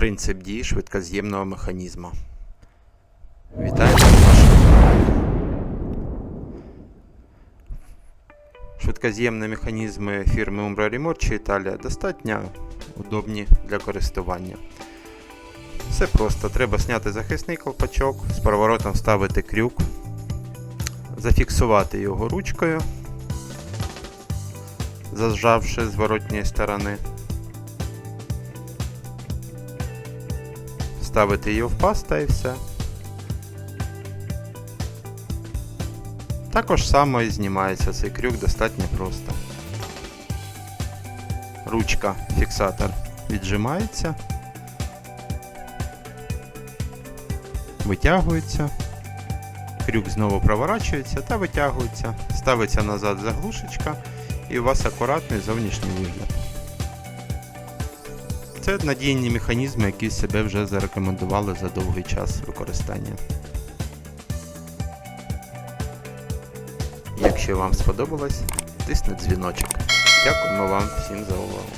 Принцип дії швидкоз'ємного механізму. Нашому каналі. Швидкоз'ємні механізми фірми Umbra чи Italia достатньо удобні для користування. Все просто. Треба зняти захисний колпачок, з переворотом вставити крюк, зафіксувати його ручкою, зажавши з воротньої сторони. Ставити її в паз та і все. Також само і знімається цей крюк достатньо просто. Ручка, фіксатор віджимається, витягується, крюк знову проворачується та витягується, ставиться назад заглушечка і у вас акуратний зовнішній вигляд. Це надійні механізми, які себе вже зарекомендували за довгий час використання. Якщо вам сподобалось, тисніть дзвіночок. Дякуємо вам всім за увагу.